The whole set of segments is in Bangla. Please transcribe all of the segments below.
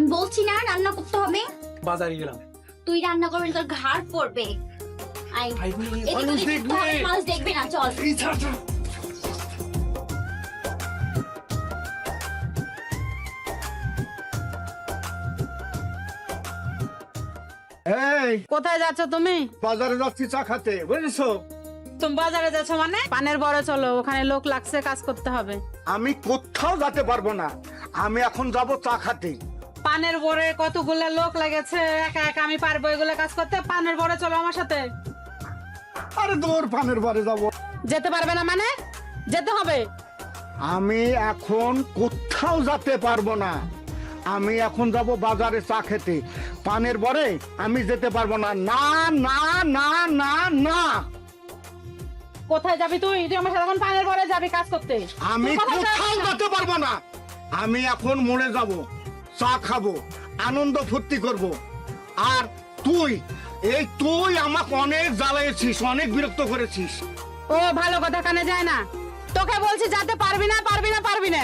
আমি বলছি না রান্না করতে হবে। বাজারে গেলাম। তুই রান্না করবি তোর ঘাড় পড়বে। আই মানুষ দেখবে। মানুষ দেখবে না চল। এই ছাড়, ছাড়। এই কোথায় যাচ্ছ তুমি? বাজারে যাচ্ছি চা খাতে বুঝেছ? তুমি বাজারে যাচ্ছ মানে? পানের বড় চলো ওখানে লোক লাগছে কাজ করতে হবে। আমি কোথাও যেতে পারব না। আমি এখন যাব চা খাতে। পানের বরে কতগুলো লোক লেগেছে? একা একা আমি পারব এগুলো কাজ করতে? পানের বরে চলো আমার সাথে। আরে দূর পানের বরে যাব। যেতে পারবে না মানে? যেতে হবে। আমি এখন কোথাও যেতে পারব না। আমি এখন যাব বাজারে চা খেতে। পানের বরে আমি যেতে পারব না। না না না না না। কোথায় যাবি তুই? তুই আমার সাথে এখন পানের বরে যাবি কাজ করতে। আমি কোথাও যেতে পারব না। আমি এখন মরে যাব। চা খাব আনন্দ ফুর্তি করব। আর তুই এই তুই আমাকে অনেক জ্বালাইছিস অনেক বিরক্ত করেছিস। ও ভালো কথা কানে যায় না। তোকে বলছি যাতে পারবি না পারবি না পারবি না।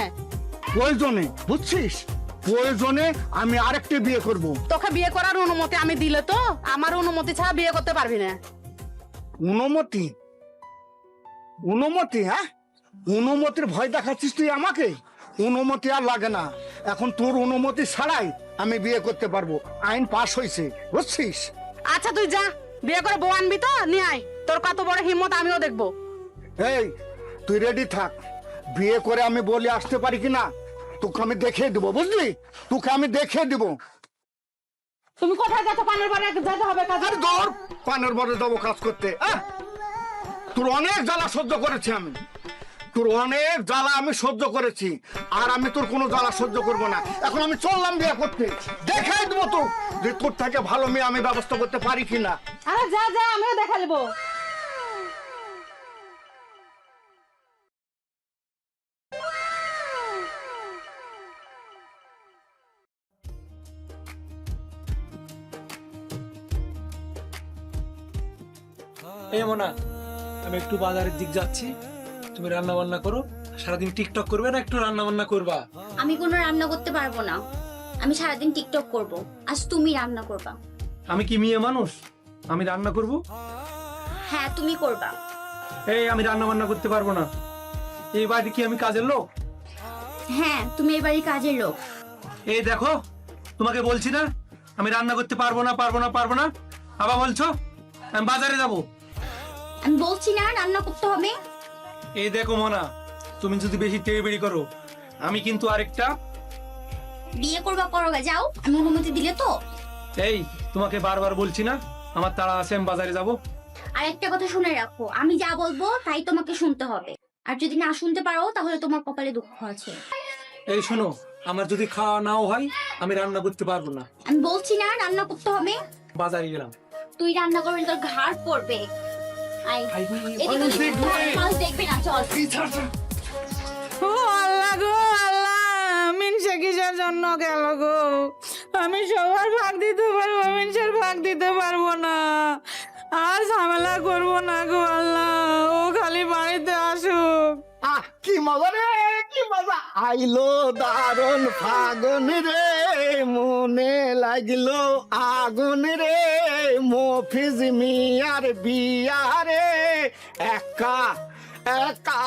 প্রয়োজনে বুঝছিস? প্রয়োজনে আমি আরেকটি বিয়ে করব। তোকে বিয়ে করার অনুমতি আমি দিলে তো আমার অনুমতি ছাড়া বিয়ে করতে পারবি না। অনুমতি? অনুমতি হ্যাঁ? অনুমতির ভয় দেখাচ্ছিস তুই আমাকে? অনুমতি আর লাগে না। এখন তোর অনুমতি ছাড়াই আমি বিয়ে করতে পারব। আইন পাশ হয়েছে বুঝছিস? আচ্ছা তুই যা। বিয়ে করে বউ আনবি তো নিয়ে আয়। তোর কত বড় হিম্মত আমিও দেখব। এই তুই রেডি থাক। বিয়ে করে আমি বলে আসতে পারি কি না তোকে আমি দেখিয়ে দিব বুঝলি? তোকে আমি দেখিয়ে দিব। তুমি কোথায় যাচ্ছ পানের বাড়ি যেতে হবে কাজ। আরে দৌড় পানের বরে যাব কাজ করতে! তোর অনেক জ্বালা সহ্য করেছি আমি। তোর অনেক জ্বালা আমি সহ্য করেছি আর আমি তোর কোনো জ্বালা সহ্য করব না। এখন আমি চললাম বিয়ে করতে দেখাই দেবো তো যে তোর থেকে ভালো মেয়ে আমি ব্যবস্থা করতে পারি কিনা। আরে যা যা আমিও দেখা নেব এই মোনা আমি একটু বাজারের দিক যাচ্ছি। তুমি রান্না বান্না করো সারাদিন টিকটক করবে না একটু রান্না বান্না করবা? আমি কোনো রান্না করতে পারব না। আমি সারাদিন টিকটক করব। আজ তুমি রান্না করবা। আমি কি মেয়ে মানুষ? আমি রান্না করব? হ্যাঁ তুমি করবা। এই আমি রান্না বান্না করতে পারব না। এই বাড়ি কি আমি কাজের লোক? হ্যাঁ তুমি এই বাড়ির কাজের লোক। এই দেখো তোমাকে বলছি না আমি রান্না করতে পারব না পারব না পারব না। আবার বলছো আমি বাজারে যাব। আমি বলছি না রান্না করতে হবে। এই দেখো মোনা তুমি যদি বেশি টেড়ি করো আমি কিন্তু আরেকটা। বিয়ে করবা করো গা, যাও। আমি অনুমতি দিলে তো। এই তোমাকে বারবার বলছি না আমার তাড়া আছে আমি বাজারে যাব। আর একটা কথা শুনে রাখো আমি যা বলব তাই তোমাকে শুনতে হবে। আর যদি না শুনতে পারো তাহলে তোমার কপালে দুঃখ আছে। এই শোনো আমার যদি খাওয়া নাও হয় আমি রান্না করতে পারব না। আমি বলছি না রান্না করতে হবে। বাজারে গেলাম। তুই রান্না করবি তোর ঘাড় পড়বে। আই মানুষ দেখবে। মানুষ দেখবে না চল। এই ছাড়, ছাড়। ও আল্লাহ গো আল্লাহ মিনসে কিসের জন্য গেল গো? আমি সবার ভাগ দিতে পারব মিনসের ভাগ দিতে পারব না। আর ঝামেলা করব না গো আল্লাহ ও খালি বাড়িতে আসুক। আহ কি মজা রে কি মজা। আইলো দারুণ ফাগুন রে মনে লাগল আগুন রে। মফিজ মিয়ার বিয়া রে একা একা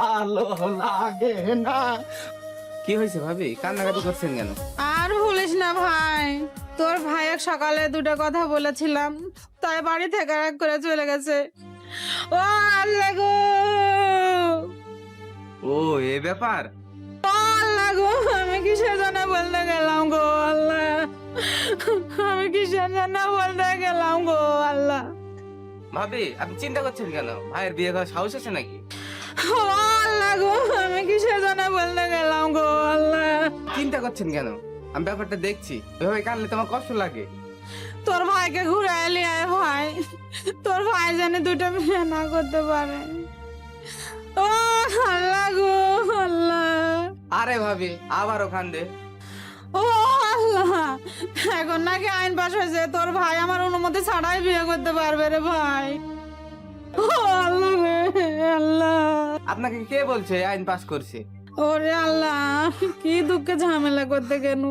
ভালো লাগে না। কি হয়েছে ভাবি? কান্নাকাটি করছেন কেন? আর ভুলিস না ভাই। তোর ভাইয়ের সকালে দুটো কথা বলেছিলাম তাই বাড়ি থেকে এক করে চলে গেছে। ও আল্লাহ গো! ও এ ব্যাপার? ও আল্লাহ গো আমি কিসের জন্য বলতে গেলাম গো আল্লাহ? আমি কিসের জন্য বলতে গেলাম গো আল্লাহ? ভাবি আপনি চিন্তা করছেন কেন? ভাইয়ের বিয়ে করার সাহস আছে নাকি? ও আল্লাহ গো আমি কিসের জন্য বলতে গেলাম গো আল্লাহ? চিন্তা করছেন কেন? আমি ব্যাপারটা দেখছি। ওইভাবে কানলে তোমার কষ্ট লাগে। তোর ভাইকে ঘুরে এলি আয় ভাই। তোর ভাই জানে দুটো বিয়ে না করতে পারে। ও আল্লাহ গো আল্লাহ। আরে ভাবি আবারও কান্দে। ও আল্লাহ। এখন নাকি আইন পাস হয়েছে তোর ভাই আমার অনুমতি ছাড়াই বিয়ে করতে পারবে রে ভাই। ও আল্লাহ রে আল্লাহ। আপনাকে কে বলছে আইন পাস করছে? ওরে আল্লাহ কি দুঃখে ঝামেলা করতে কেন?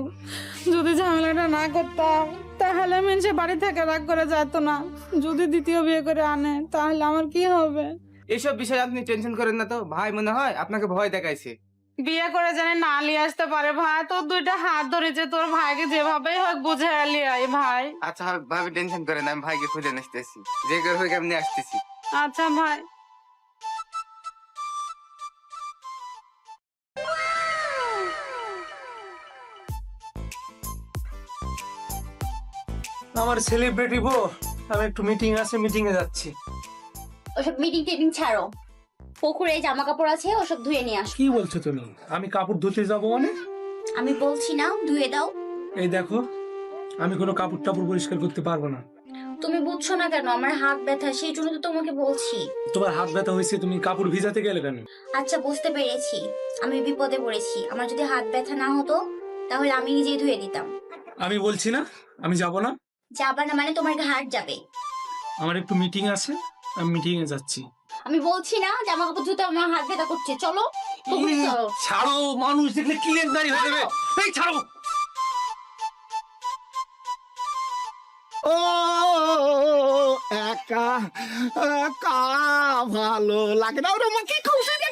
যদি ঝামেলাটা না করতাম তাহলে মানুষে বাড়ি থেকে রাগ করে যেত না। যদি দ্বিতীয় বিয়ে করে আনে তাহলে আমার কি হবে? এসব বিষয়ে আপনি টেনশন করেন না তো। ভাই মনে হয় আপনাকে ভয় দেখাইছে। বিয়ে করে জানি না নিয়ে আসতে পারে ভাই তোর দুইটা হাত ধরেছে তোর ভাইকে যেভাবেই হোক বুঝে আলি আই ভাই। আচ্ছা ভাবি টেনশন করে না, আমি ভাইকে খুঁজে আসতেছি। যে করে হোক আমি আসতেছি। আচ্ছা ভাই। আমার সেলিব্রিটি বউ আমি একটু মিটিং আছে মিটিং এ যাচ্ছি। ওসব মিটিং টিটিং ছাড়ো। পুকুরে জামা কাপড় আছে ওসব ধুয়ে নিয়ে আস। কি বলছো তুমি? আমি কাপড় ধুতে যাব মানে? আমি বলছি না ধুয়ে দাও। এই দেখো আমি কোনো কাপড় টাপড় পরিষ্কার করতে পারব না। তুমি বুঝছ না কেন আমার হাত ব্যথা সেই জন্য তো তোমাকে বলছি। তোমার হাত ব্যথা হয়েছে তুমি কাপড় ভিজাতে গেলে কেন? আচ্ছা বুঝতে পেরেছি। আমি বিপদে পড়েছি। আমার যদি হাত ব্যথা না হতো তাহলে আমি নিজেই ধুয়ে দিতাম। আমি বলছি না আমি যাব না। যাবা না মানে তোমার ঘাট যাবে। আমার একটু মিটিং আছে আমি মিটিং এ যাচ্ছি। আমি বলছি না জামা কাপড় ধুতে আমার হাত ব্যথা করছে। চলো চলো ছাড়ো মানুষ দেখলে ক্লিয়ার দাঁড়িয়ে হয়ে যাবে। এই ছাড়ো। ও একা একা ভালো লাগে না। ওরে কি খুশি রে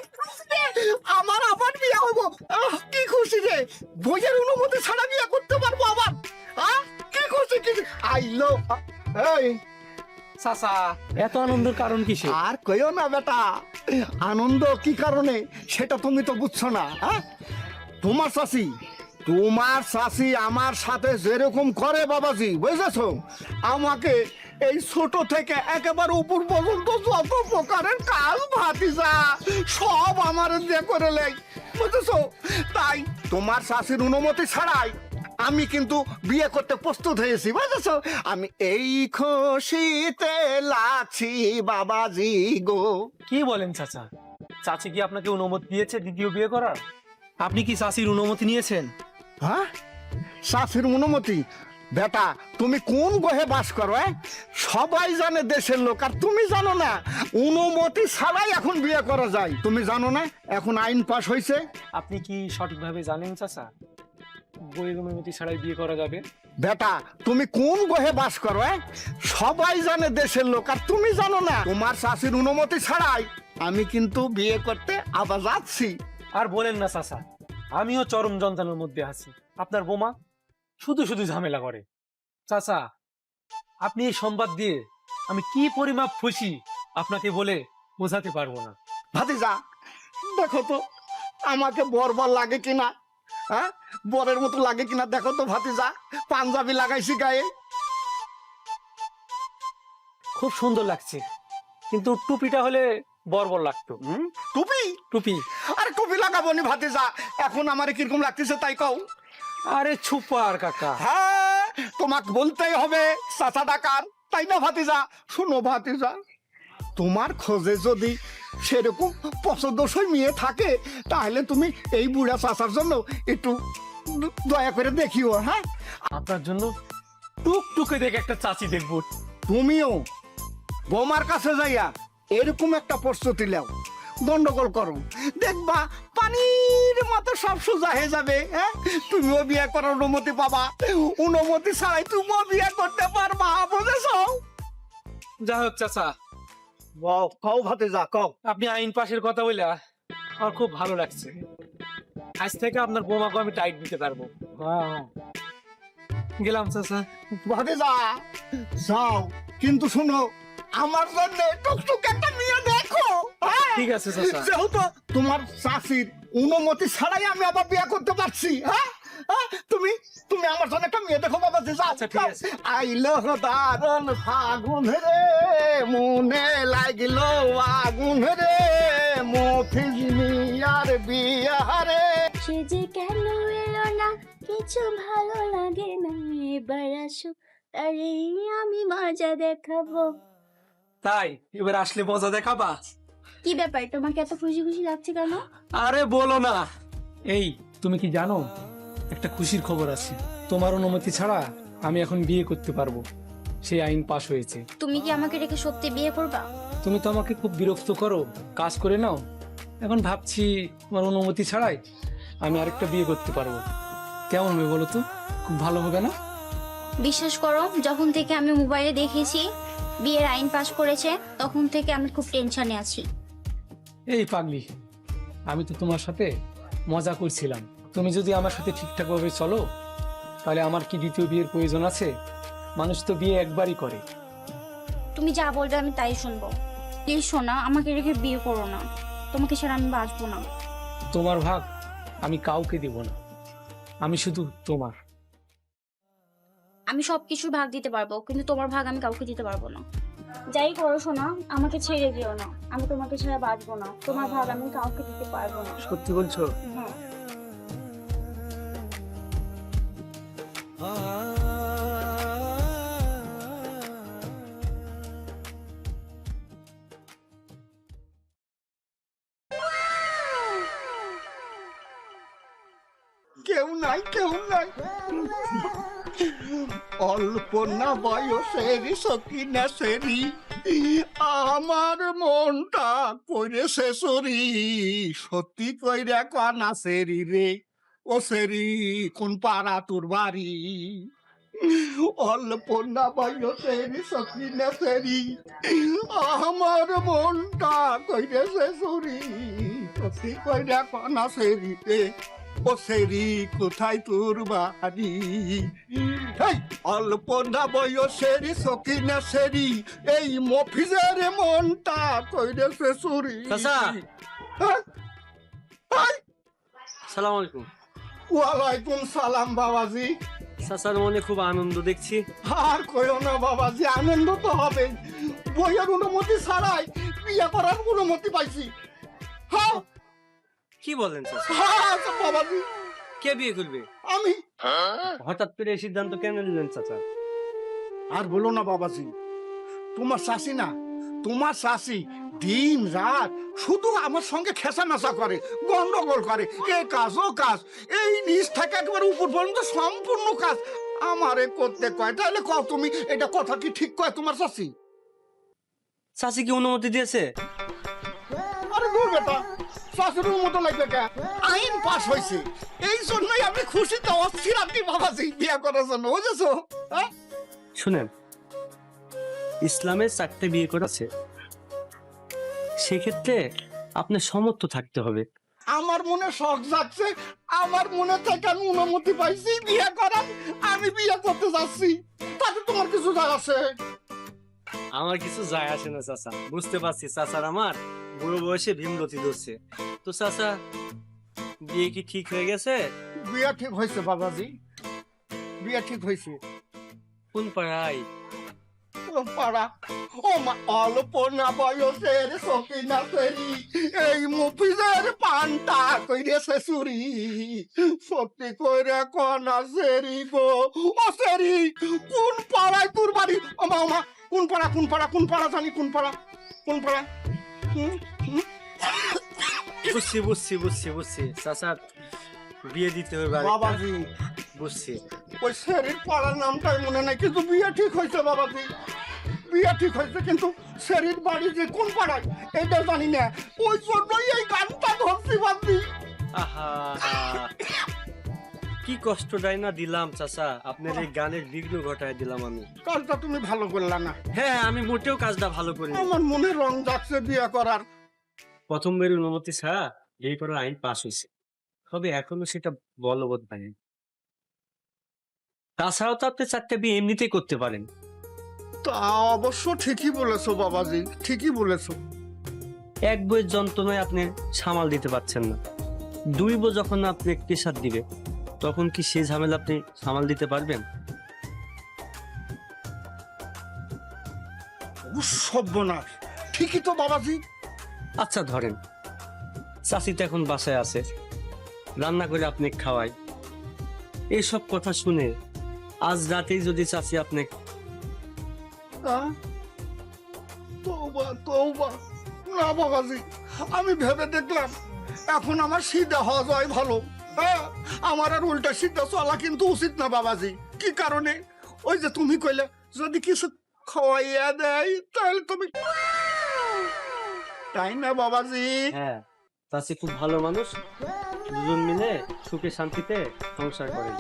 আমার আবার বিয়ে হব। আহ, কি খুশি রে। বইয়ের অনুমতি ছাড়া বিয়ে করতে পারব আবার। কি খুশি কি আইলো এই। চাচা এত আনন্দের কারণ কিসে আর কইও না বেটা আনন্দ কি কারণে? সেটা তুমি তো বুঝছ না হ্যাঁ? তোমার তোমার আমার সাথে যেরকম করে বাবাজি বুঝেছ? আমাকে এই ছোট থেকে একেবারে উপর পর্যন্ত যত প্রকারের কাজ ভাতিজা সব আমার দিয়ে করে লেই বুঝেছ? তাই তোমার শাসির অনুমতি ছাড়াই আমি কিন্তু বিয়ে করতে প্রস্তুত হয়েছি বুঝেছ? আমি এই খুশিতে লাছি বাবাজি গো। কি বলেন চাচা? চাচি কি আপনাকে অনুমতি দিয়েছে দ্বিতীয় বিয়ে করার? আপনি কি চাচির অনুমতি নিয়েছেন? হ্যাঁ? শাশুর অনুমতি? বেটা তুমি কোন গ্রহে বাস করো এ? সবাই জানে দেশের লোক আর তুমি জানো না অনুমতি ছাড়াই এখন বিয়ে করা যায়। তুমি জানো না এখন আইন পাশ হয়েছে আপনি কি সঠিকভাবে জানেন চাচা? বইয়ের অনুমতি ছাড়াই বিয়ে করা যাবে। বেটা তুমি কোন গ্রহে বাস করো এ? সবাই জানে দেশের লোক আর তুমি জানো না তোমার শাশুর অনুমতি ছাড়াই আমি কিন্তু বিয়ে করতে আবার যাচ্ছি। আর বলেন না চাচা আমিও চরম যন্ত্রণার মধ্যে আছি। আপনার বোমা শুধু শুধু ঝামেলা করে। চাচা আপনি এই সংবাদ দিয়ে আমি কি পরিমাপ খুশি আপনাকে বলে বোঝাতে পারব না। ভাতিজা দেখো তো আমাকে বরবার লাগে কিনা? হ্যাঁ? বরের মতো লাগে কিনা দেখো তো ভাতিজা পাঞ্জাবি লাগাইছি গায়ে। খুব সুন্দর লাগছে কিন্তু টুপিটা হলে বর্বর লাগতো। হুম? টুপি? টুপি। আরে টুপি লাগাবো নি ভাতিজা এখন আমার কীরকম লাগতেছে তাই কও। আরে ছুপার কাকা। হ্যাঁ তোমাকে বলতেই হবে চাচা ডাকার তাই না ভাতিজা? শোনো ভাতিজা তোমার খোঁজে যদি সেরকম পছন্দসই মেয়ে থাকে তাহলে তুমি এই বুড়া চাচার জন্য একটু দয়া করে দেখিও হ্যাঁ? আপনার জন্য টুকটুকে দেখে একটা চাচি দেখব। তুমিও বৌমার কাছে যাইয়া এরকম একটা প্রস্তুতি নাও গন্ডগোল করো। দেখবা পানির মতো সব সোজা হয়ে যাবে হ্যাঁ? তুমিও বিয়ে করার অনুমতি পাবা অনুমতি ছাড়াই তুমিও বিয়ে করতে পারবা বুঝেছ? যা হোক চাচা। কও ভাতে যা কও। আপনি আইন পাশের কথা আমার খুব ভালো লাগছে। আজ থেকে আপনার বোমাকে আমি টাইট দিতে পারব। গেলাম চাচা। ভাতে যা যাও কিন্তু শোনো আমার জন্য টুকটুক একটা মেয়ে দেখো হ্যাঁ? ঠিক আছে চাচা। যেহেতু তোমার চাষির অনুমতি ছাড়াই আমি আবার বিয়ে করতে পারছি হ্যাঁ? তুমি তুমি আমার জন্য একটা মেয়ে দেখো বাবা আচ্ছা, ঠিক আছে। আইলো দারুণ ফাগুন রে মনে লাগিলো আগুন রে বিয়া সে যে কেন এলো না কিছু ভালো লাগে না এবার আসো তারে আমি মজা দেখাবো। তাই এবার আসলে মজা দেখাবা? কি ব্যাপার তোমাকে এত খুশি খুশি লাগছে কেন? আরে বলো না। এই তুমি কি জানো একটা খুশির খবর আছে। তোমার অনুমতি ছাড়া আমি এখন বিয়ে করতে পারব। সেই আইন পাশ হয়েছে। তুমি কি আমাকে রেখে সত্যি বিয়ে করবা? তুমি তো আমাকে খুব বিরক্ত করো। কাজ করে নাও। এখন ভাবছি তোমার অনুমতি ছাড়াই আমি আরেকটা বিয়ে করতে পারব। কেমন হবে বলো তো? খুব ভালো হবে না? বিশ্বাস করো যখন থেকে আমি মোবাইলে দেখেছি বিয়ের আইন পাশ করেছে তখন থেকে আমি খুব টেনশনে আছি। এই পাগলি আমি তো তোমার সাথে মজা করছিলাম। তুমি যদি আমার সাথে ঠিকঠাকভাবে চলো তাহলে আমার কি দ্বিতীয় বিয়ের প্রয়োজন আছে? মানুষ তো বিয়ে একবারই করে। তুমি যা বলবে আমি তাই শুনব। এই শোনা আমাকে রেখে বিয়ে করো না। তোমাকে ছাড়া আমি বাঁচবো না। তোমার ভাগ আমি কাউকে দিব না। আমি শুধু তোমার। আমি সব কিছুর ভাগ দিতে পারব কিন্তু তোমার ভাগ আমি কাউকে দিতে পারব না। যাই করো শোনা আমাকে ছেড়ে দিও না। আমি তোমাকে ছাড়া বাঁচবো না। তোমার ভাগ আমি কাউকে দিতে পারব না। সত্যি বলছো? হ্যাঁ। বয়সের সখী না সেরি আমার মনটা কইরেছে সরি, সত্যি কইরা কানা সেরি রে। ও সেরি, কোন পাড়া তোর বাড়ি? অল্প না বয়সের সখী না সেরি আমার মনটা কইরেছে সরি, সত্যি কইরা কানা সেরি রে ও সেরি কোথায় তোর বাড়ি? এই অল্প না বয়সের সকিনা সেরি এই মফিজের মনটা কইরেছে চুরি চাচা। হ্যাঁ? সালাম আলাইকুম ওয়ালাইকুম সালাম বাবাজি। চাচার মনে খুব আনন্দ দেখছি। আর কইও না বাবাজি আনন্দ তো হবে বইয়ের অনুমতি ছাড়াই বিয়ে করার অনুমতি পাইছি। হ্যাঁ? কি বলেন চাচা? হ্যাঁ বাবাজি কে বিয়ে করবে? আমি। হঠাৎ করে এই সিদ্ধান্ত কেন নিলেন চাচা? আর বলো না বাবাজি। তোমার শাসি না তোমার শাসি দিন রাত শুধু আমার সঙ্গে খেসা মেশা করে গন্ডগোল করে। এ কাজ ও কাজ। এই নিচ থেকে একেবারে উপর পর্যন্ত সম্পূর্ণ কাজ। আমারে করতে কয় তাহলে কও তুমি এটা কথা কি ঠিক কয় তোমার শাসি চাচি কি অনুমতি দিয়েছে? আরে দূর বেটা শাশুড়ির মতো লাগবে কে? আইন পাস হয়েছে এই জন্যই আমি খুশিতে অস্থির আছি বাবাজি বিয়ে করার জন্য বুঝেছ? শুনেন ইসলামের চারটে বিয়ে করেছে সেক্ষেত্রে আপনার সমর্থ থাকতে হবে। আমার মনে শখ যাচ্ছে আমার মনে থেকে আমি অনুমতি পাইছি বিয়ে করার আমি বিয়ে করতে যাচ্ছি। তাতে তোমার কিছু যায় আছে আমার কিছু যায় আসে না চাচা। বুঝতে পারছি চাচার আমার বুড়ো বয়সে ভীমরতি ধরছে। তো চাচা বিয়ে কি ঠিক হয়ে গেছে? বিয়ে ঠিক হয়েছে বাবাজি। বিয়ে ঠিক হয়েছে। কোন পাড়ায়? ও পাড়া ও মা অল্প না বয়সের সকিনা সেরি এই মুফিজের পান্তা কইরেছে চুরি। সত্যি কইরে কনা সেরি গো ও সেরি কোন পাড়ায় তোর বাড়ি? কোন পাড়া কোন পাড়া কোন পাড়া জানি কোন পাড়া কোন পাড়া? বুঝছি বুঝছি বুঝছি বুঝছি। চাচা বিয়ে দিতে হবে। বাবাজি। বুঝছি। ওই শেরির পাড়ার নামটাই মনে নাই কিন্তু বিয়ে ঠিক হয়েছে বাবাজি। বিয়ে ঠিক হয়েছে কিন্তু শেরির বাড়ি যে কোন পাড়ায় এটা জানি না। ওই জন্যই এই গানটা ধরছি বাবজি। আহা। কি কষ্টটাই না দিলাম চাচা? আপনার এই গানের বিঘ্ন ঘটায় দিলাম আমি। কাজটা তুমি ভালো করলা না। হ্যাঁ আমি মোটেও কাজটা ভালো করি আমার মনে রং যাচ্ছে বিয়ে করার। প্রথমবার অনুমতি ছাড়া বিয়ে করার আইন পাস হয়েছে। তবে এখনও সেটা বলবৎ হয়নি তাছাড়াও তো আপনি চারটে বিয়ে এমনিতেই করতে পারেন। তা অবশ্য ঠিকই বলেছ বাবাজি ঠিকই বলেছ। এক বইয়ের যন্ত্রণায় আপনি সামাল দিতে পারছেন না। দুই বই যখন আপনি প্রেশার দিবে তখন কি সেই ঝামেলা আপনি সামাল দিতে পারবেন? সর্বনাশ ঠিকই তো বাবাজি। আচ্ছা ধরেন চাষি তো এখন বাসায় আছে। রান্না করে আপনি খাওয়াই এইসব কথা শুনে আজ রাতেই যদি চাষি আপনি আহ? তৌবা তৌবা না বাবাজি আমি ভেবে দেখলাম এখন আমার সিধা হওয়া যায় ভালো। আমার আর উল্টা সিধা চলা কিন্তু উচিত না বাবাজি। কি কারণে? ওই যে তুমি কইলে যদি কিছু খাওয়াইয়া দেয় তাহলে তুমি তাই না বাবাজি? হ্যাঁ খুব ভালো মানুষ। দুজন মিলে সুখে শান্তিতে সংসার করেন।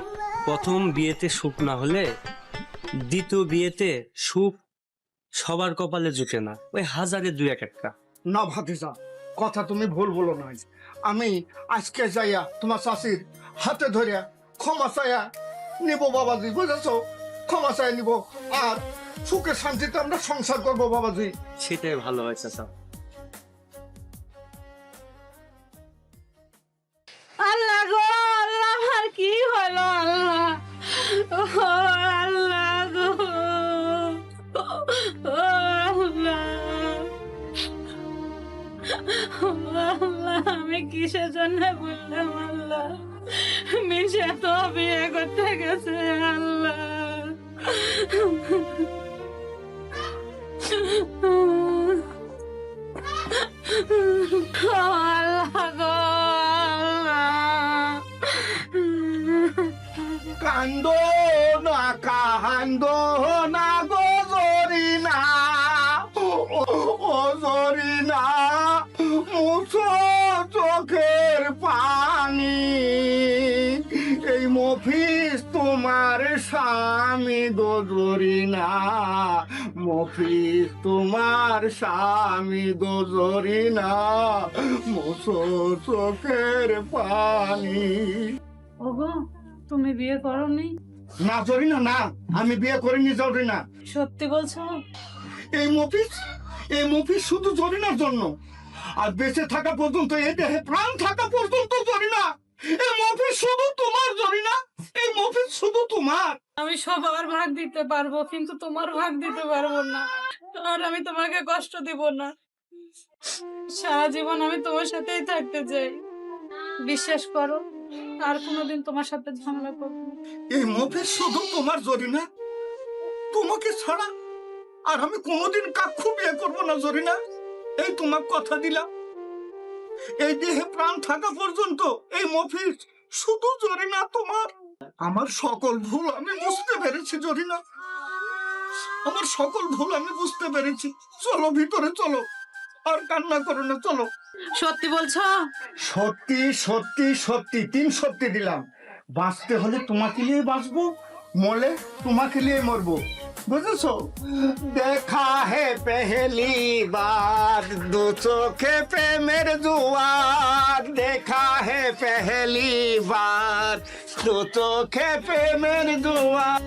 প্রথম বিয়েতে সুখ না হলে দ্বিতীয় বিয়েতে সুখ সবার কপালে জুটে না। ওই হাজারে দুই এক একটা। না ভাতিজা কথা তুমি ভুল বলো না আমি আজকে যাইয়া তোমার চাষির হাতে ধরিয়া ক্ষমা চাইয়া নিব বাবাজি বুঝেছ? ক্ষমা চাই নিব। আর সুখে শান্তিতে আমরা সংসার করব বাবাজি। সেটাই ভালো হয় চাচা। আল্লাহ গো আল্লাহ আমার কি হলো আল্লাহ। আমি কিসের জন্য বললাম আল্লাহ? মিশে তো বিয়ে করতে গেছে আল্লাহ। কান্দ না কান্দ না গো, জরিনা। ও, জরিনা, মুছো। স্বামী গো জরিনা মফিস তোমার স্বামী গো জরিনা মুছো চোখের পানি। ওগো তুমি বিয়ে করনি? না জরিনা না আমি বিয়ে করিনি জরিনা সত্যি বলছো? এই মফিস এই মফিস শুধু জরিনার জন্য। আর বেঁচে থাকা পর্যন্ত এই দেহে প্রাণ থাকা পর্যন্ত জরিনা এই মফিস শুধু তোমার জরিনা এই মফিস শুধু তোমার আমি সবার ভাগ দিতে পারব, কিন্তু তোমার ভাগ দিতে পারব না। আর আমি তোমাকে কষ্ট দিব না। সারা জীবন আমি তোমার সাথেই থাকতে চাই। বিশ্বাস করো, আর কোনোদিন তোমার সাথে ঝামেলা করব এই মফিস শুধু তোমার জরিনা? তোমাকে ছাড়া আর আমি কোনোদিন কাক্ষু বিয়ে করব না, জরিনা? এই তোমার কথা দিলাম। এই দেহে প্রাণ থাকা পর্যন্ত এই মফিস শুধু জরিনা তোমার। আমার সকল ভুল আমি বুঝতে পেরেছি জরিনা। আমার সকল ভুল আমি বুঝতে পেরেছি। চলো ভিতরে চলো। আর কান্না করো না চলো। সত্যি বলছো? সত্যি সত্যি সত্যি তিন সত্যি দিলাম। বাঁচতে হলে তোমাকে নিয়ে বাঁচবো মলে তোমাকে নিয়ে মরবো। বুঝেছ? দেখা হে পেহেলি বার দু চোখে প্রেমের জুয়ার। দেখা হে পেহেলি বার দু চোখে প্রেমের জুয়ার।